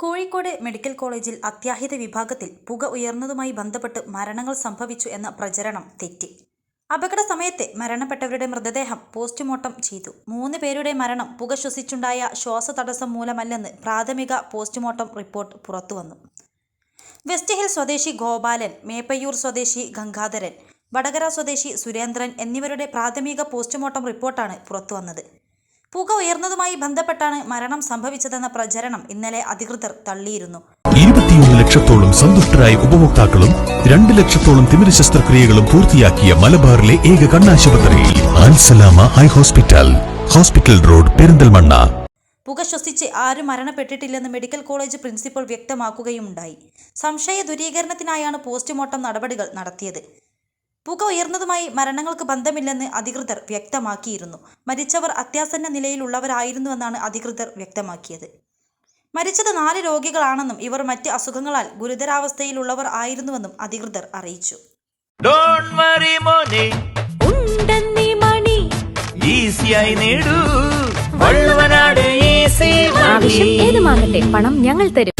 Kozhikode medical കോളേജിൽ അത്യാഹിത വിഭാഗത്തിൽ പുക ഉയർന്നതുമായി ബന്ധപ്പെട്ട് മരണങ്ങൾ സംഭവിച്ചു എന്ന പ്രചരണം തെറ്റി. അപകട സമയത്തെ മരണപ്പെട്ടവരുടെ മൃതദേഹം പോസ്റ്റ്മോർട്ടം ചെയ്തു. മൂന്ന് പേരുടെ മരണം പുക ശ്വസിച്ചുണ്ടായ ശ്വാസതടസ്സം മൂലമല്ലെന്ന് പ്രാഥമിക പോസ്റ്റ്മോർട്ടം റിപ്പോർട്ട് പുറത്തുവന്നു. വെസ്റ്റ് ഹിൽ സ്വദേശി ഗോപാലൻ മേപ്പയ്യൂർ സ്വദേശി ഗംഗാധരൻ വടകര സ്വദേശി സുരേന്ദ്രൻ എന്നിവരുടെ പ്രാഥമിക പോസ്റ്റ്മോർട്ടം റിപ്പോർട്ടാണ് പുറത്തുവന്നത്. പുക ഉയർന്നതുമായി ബന്ധപ്പെട്ടാണ് മരണം സംഭവിച്ചതെന്ന പ്രചരണം ഇന്നലെ അധികൃതർ തള്ളിയിരുന്നു. ഇരുപത്തിയൊന്ന് ലക്ഷത്തോളം സന്തുഷ്ടരായ ഉപഭോക്താക്കളും രണ്ട് ലക്ഷത്തോളം തിമിര ശസ്ത്രക്രിയകളും പൂർത്തിയാക്കിയ മലബാറിലെ ഏക കണ്ണാശുപത്രി Ansalama eye hospital hospital road Perinthalmanna. പുക ശ്വസിച്ച് ആരും മരണപ്പെട്ടിട്ടില്ലെന്ന് മെഡിക്കൽ കോളേജ് പ്രിൻസിപ്പൽ വ്യക്തമാക്കുകയുമുണ്ടായി സംശയ ദുരീകരണത്തിനായാണ് പോസ്റ്റ്മോർട്ടം നടപടികൾ നടത്തിയത്. പുക ഉയർന്നതുമായി മരണങ്ങൾക്ക് ബന്ധമില്ലെന്ന് അധികൃതർ വ്യക്തമാക്കിയിരുന്നു. മരിച്ചവർ അത്യാസന്ന നിലയിലുള്ളവരായിരുന്നുവെന്നാണ് അധികൃതർ വ്യക്തമാക്കിയത്. മരിച്ചത് നാല് രോഗികളാണെന്നും ഇവർ മറ്റ് അസുഖങ്ങളാൽ ഗുരുതരാവസ്ഥയിലുള്ളവർ ആയിരുന്നുവെന്നും അധികൃതർ അറിയിച്ചു. ഡോണ്ട് വറി മോനെ. ഉണ്ടെന്നീ മണി. ഈസിയായി നേടൂ. വള്ളുവനാട് ഈസി ആവശ്യം ഏതുമാകട്ടെ പണം ഞങ്ങൾ തരും.